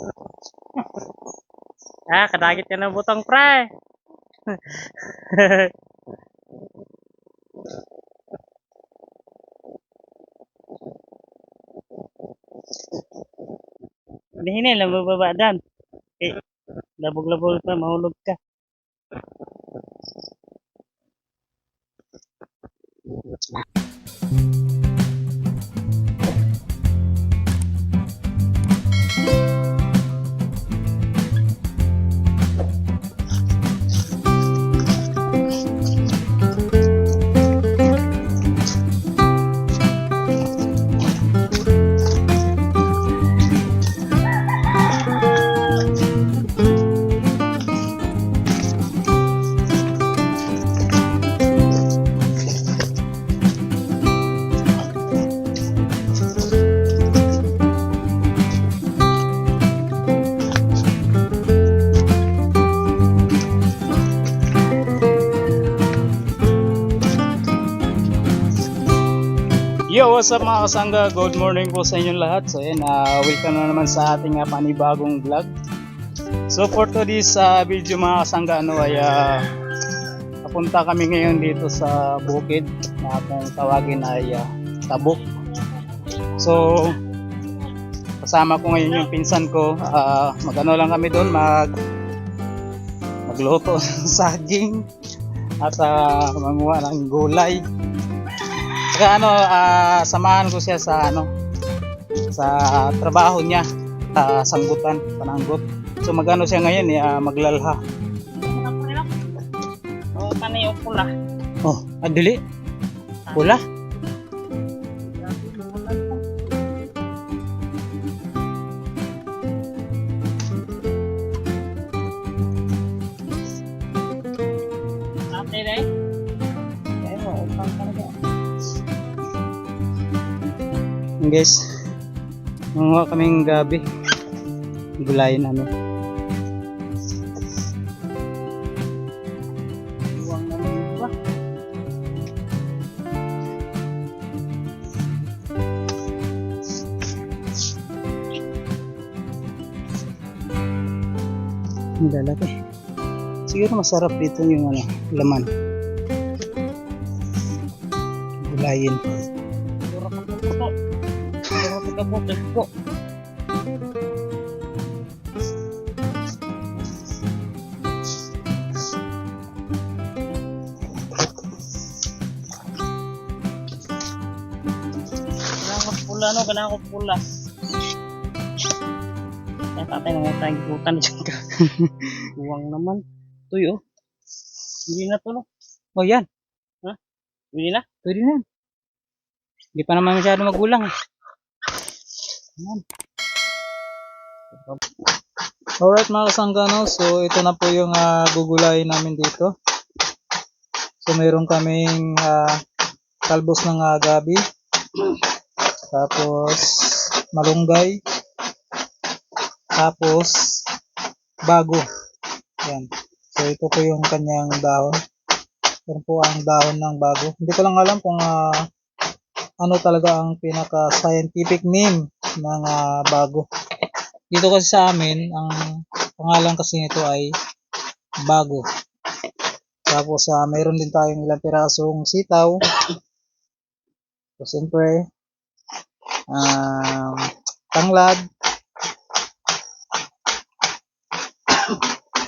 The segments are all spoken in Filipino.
ah, kadagit ka ng butong pre. Hindi na, labababa dan. Eh, labog-labog ka, mahulog ka. Yo, what's up mga kasangga? Good morning po sa inyong lahat. So yan, uh, welcome na naman sa ating uh, panibagong vlog. So for today's uh, video mga kasangga, ano ay uh, papunta kami ngayon dito sa bukid na kung tawagin ay uh, Tabuk. So kasama ko ngayon yung pinsan ko. Uh, magano lang kami doon, mag magluto ng saging at uh, manguha ng gulay. Saka ano, ah, samahan ko siya sa ano sa trabaho niya sa sanggutan, pananggot. So magano siya ngayon, eh, ah, maglalha. Oh, panay pula. Oh, adili. Pula. Guys. Manguha kaming gabi. Gulayin namin. Iwang naman yung ba? Ang lalaki. Siguro masarap dito yung ano, laman. Gulayin. Po. Puro ka po po. Ganang ko pula no, ganang ko pula. Kaya tatay naman tayong gibutan dyan ka. Buwang naman. Tuy oh. Hindi na to no. Oh, yan. Hindi na. Pwede na. yan. Hindi pa naman masyado magulang. eh. Yan. Alright mga kasanggano, so ito na po yung ah, gugulayin namin dito. So mayroon kaming ah, talbos ng ah, gabi. Tapos malunggay. Tapos bago. Yan. So ito po yung kanyang dahon. Yan po ang dahon ng bago. Hindi ko lang alam kung ah, ano talaga ang pinaka scientific name ng ah, bago. Dito kasi sa amin, ang pangalan kasi nito ay bago. Tapos ah, mayroon din tayong ilang pirasong sitaw. So siyempre, um, tanglad.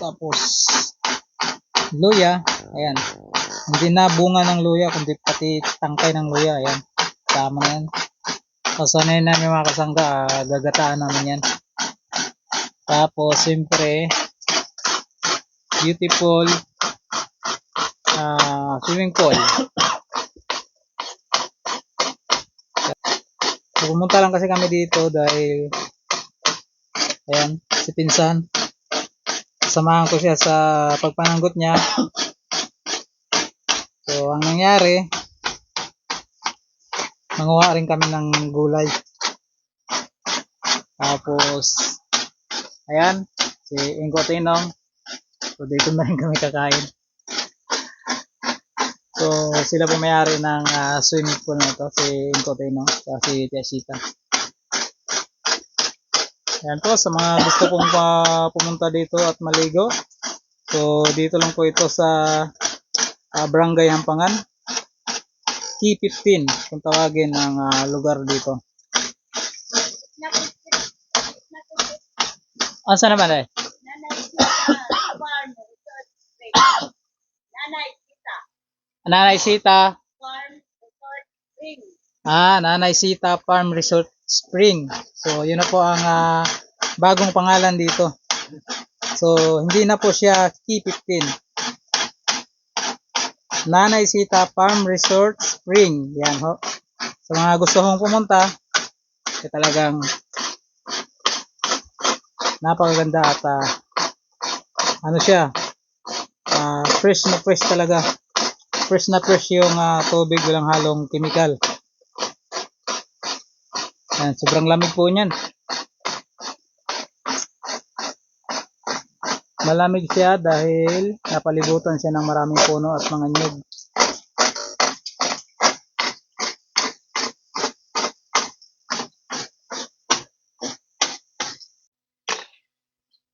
Tapos, luya. Ayan. Hindi na bunga ng luya, kundi pati tangkay ng luya. Ayan. Tama na yan. Kasanay namin mga kasangga, ah, gagataan namin yan. Tapos, siyempre, beautiful ah, swimming pool. So, pumunta lang kasi kami dito dahil ayan, si Pinsan. Samahan ko siya sa pagpananggot niya. So, ang nangyari, manguha rin kami ng gulay. Tapos, ayan, si Ingo Tinong. So, dito na rin kami kakain. So, sila po may-ari ng ah, swimming pool na to, si Ingo Tinong, at si Tia Shita. Yan po, sa mga gusto pong pa- pumunta dito at maligo. So, dito lang po ito sa ah, Barangay Hampangan. Key 15, kung tawagin ang ah, lugar dito. Asa naman eh? Nanay kita, Nanay Sita. Ah, Nanay Sita Farm Resort Spring. So, yun na po ang ah, bagong pangalan dito. So, hindi na po siya Key 15. Nanay Sita Farm Resort Spring. Yan ho. Sa mga gusto kong pumunta, eh, talagang napakaganda at ah, ano siya, ah, fresh na fresh talaga. Fresh na fresh yung ah, tubig, walang halong chemical. Yan, sobrang lamig po niyan. Malamig siya dahil napalibutan siya ng maraming puno at mga nyug.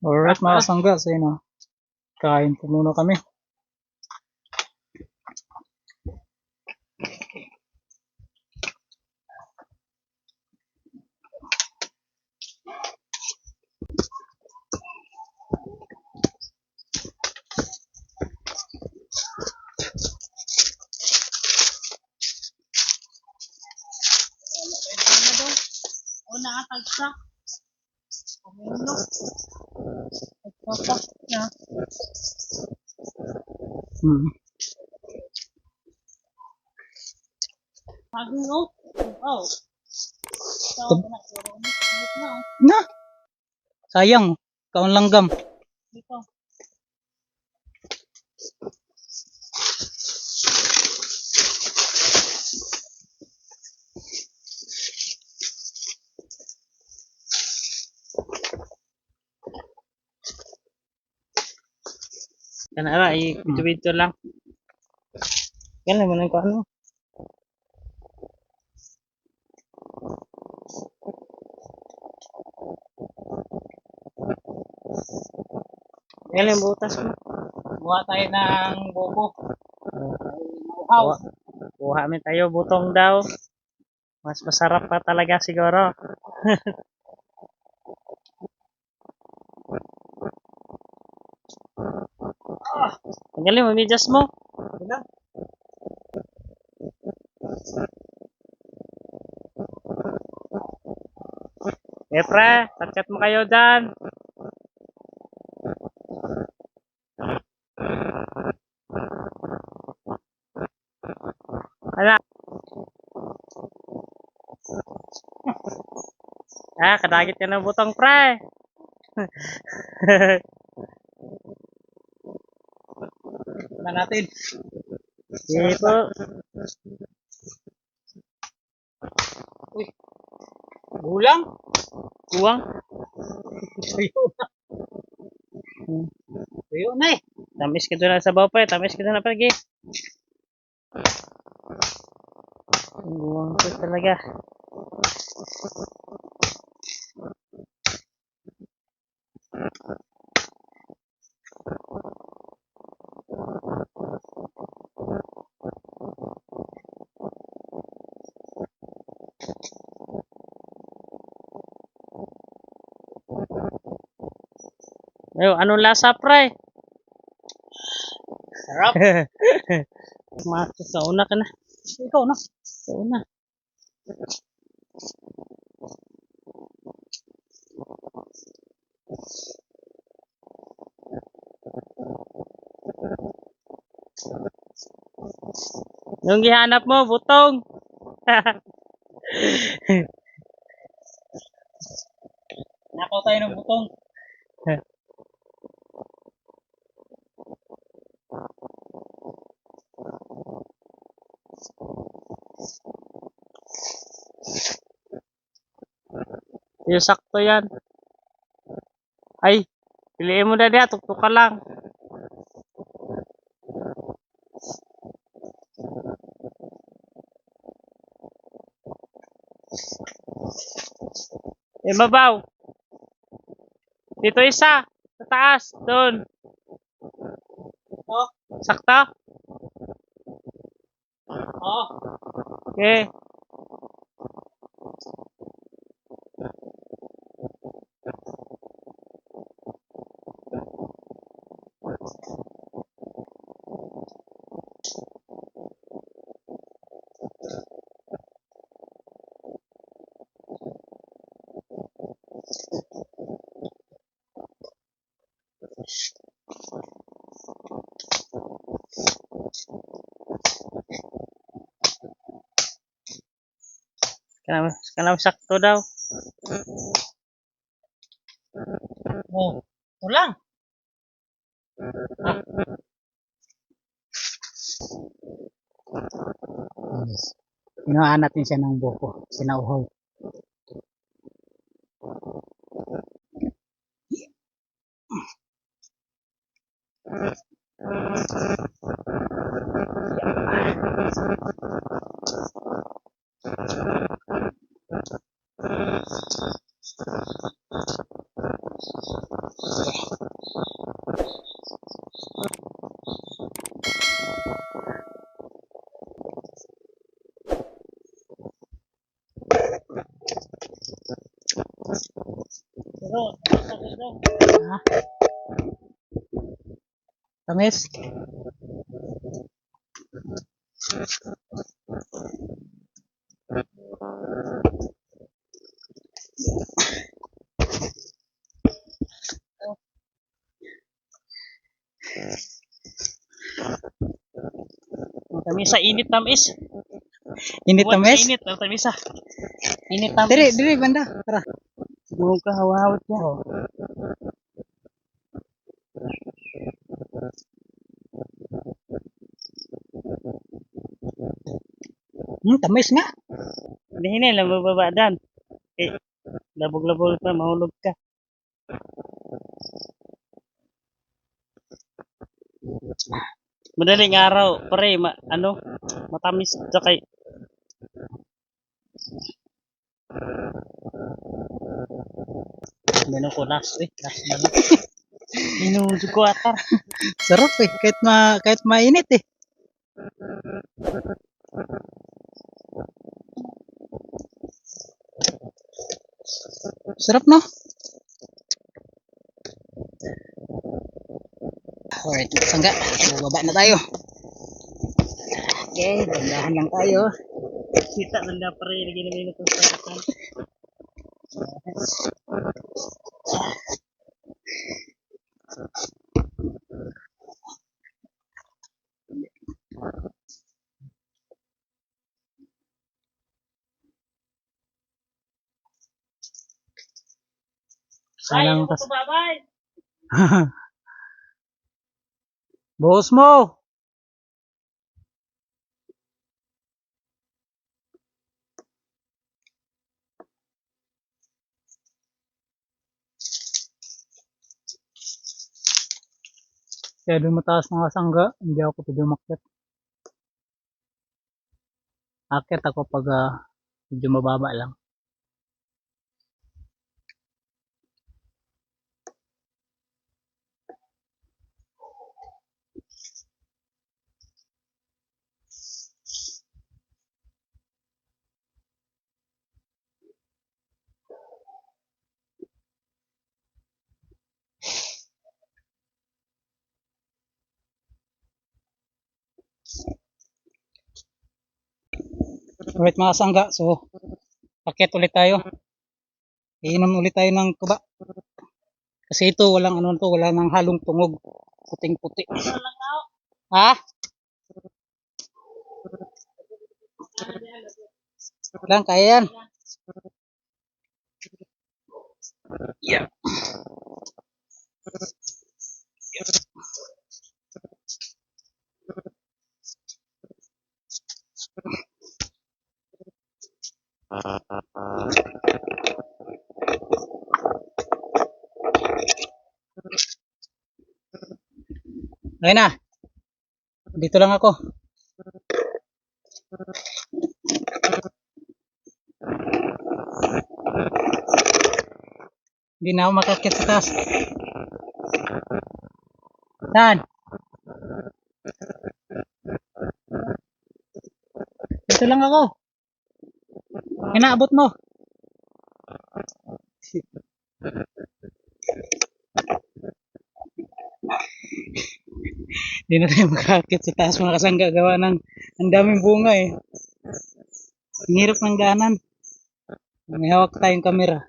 Alright mga sanggas, ayun o. Kain po muna kami. Una ka Pumulo. Nagpapak na. Hmm. Bagong no? Oh. So. Na! Sayang, kaon langgam. Dito. Kanara, i-video lang. Yan naman ang ano. Yan yung butas mo. Buha tayo ng bobo. Kuha, kuha min tayo butong daw. Mas masarap pa talaga siguro. Tanggalin mo, medyas mo. Eh, pre, tatkat mo kayo dyan. Ala. ah, kadagit ka ng butong, pre. Na natin. Sige po. Gulang? Kuwang. Tuyo na. Tuyo na eh. Tamis ka doon sa baw, pre. Tamis ka doon na, pre. Ang Kuwang ko talaga. Ayo, anong lasa, pre? Sarap. Maso sa una ka na. Ikaw na. Sa una. Yung gihanap mo, butong. Nakaw tayo ng butong. Yung sakto yan. Ay, piliin mo na diya, tuktok ka lang. Eh, mabaw. Dito isa. Sa taas. Doon. Oh. Sakta? Oh. Okay. Kanam, kanam sakto daw. Oh. Ulang. Yes. Kinuhaan natin siya ng buko. Sinauhaw. Pero, Tamis sa init tamis. Init sa tamis? Init. Ang tamis ah. Init tamis. Diri, diri, banda. Tara. Ka hawahawat niya. Oh. Hmm, tamis nga. Hindi hinay lang bababadan. Eh, labog-labog ka, mahulog ka. Madaling araw, pre, ma, ano, matamis sa kay Meron ko last eh, last na lang. Minusog ko atar. Sarap eh. Kahit, ma, kahit mainit eh. Sarap no? Alright, sangga. Baba na tayo. Okay, dandahan lang tayo. Kita lang na pre, lagi na may natutunan. Sayang Ay. Boss mo! Kaya doon mataas mga sangga, hindi ako pwede umakyat. Akyat ako pag ah, medyo mababa lang. Alright mga sangga, so akyat ulit tayo. Iinom ulit tayo ng kuba. Kasi ito walang ano to, wala nang halong tungog. Puting puti. Ha? Lang, kaya yan. Ayun na. Dito lang ako. Hindi na ako makakit sa taas. Saan? Dito lang ako. Inaabot mo. Hindi na tayo makakit sa taas mga kasangga gawa ng ang daming bunga eh. Ang hirap ng daanan. May hawak tayong kamera.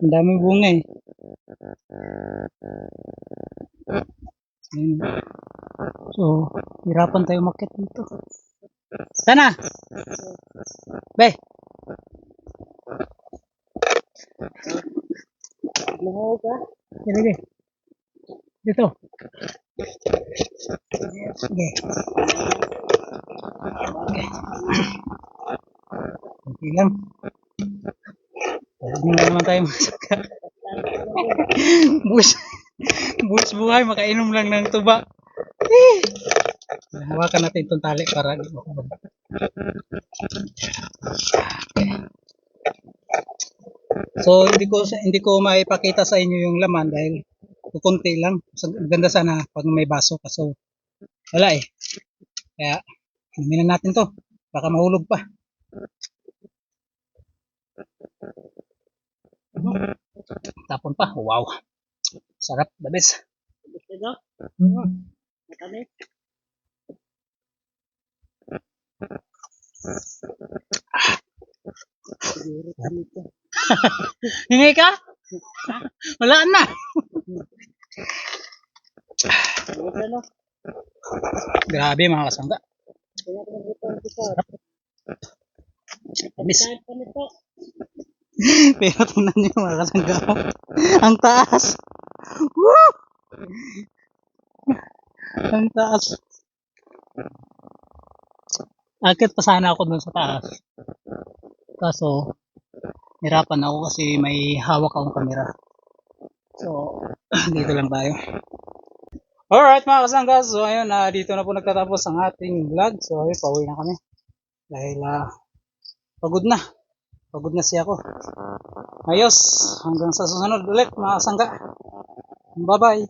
ang daming bunga eh. So, hirapan tayo makit dito. Sana! Be! Lumaw ka? Sige. Dito. Sige. Okay. Okay lang. Hindi na naman tayo masaka. Bus. Bus buhay, makainom lang ng tuba. Eh. Hawakan natin itong tali para makabag. So hindi ko hindi ko maipakita sa inyo yung laman dahil kukunti lang. So, ganda sana pag may baso kaso wala eh. Kaya inumin na natin to. Baka mahulog pa. Tapon pa. Wow. Sarap. The best. Mm. Matamis? Hingi ka? Wala na. Grabe mga kasangga. Miss. Pero tingnan niyo mga kasangga. Ang taas. Woo! Ang taas. Akit pa sana ako dun sa taas. Kaso, hirapan ako kasi may hawak akong kamera. So, dito lang tayo. Alright mga kasangga, so ayun, na dito na po nagtatapos ang ating vlog. So ayun, pauwi na kami. Dahil ah, pagod na. Pagod na siya ako. Ayos, hanggang sa susunod ulit mga kasangga. Bye-bye.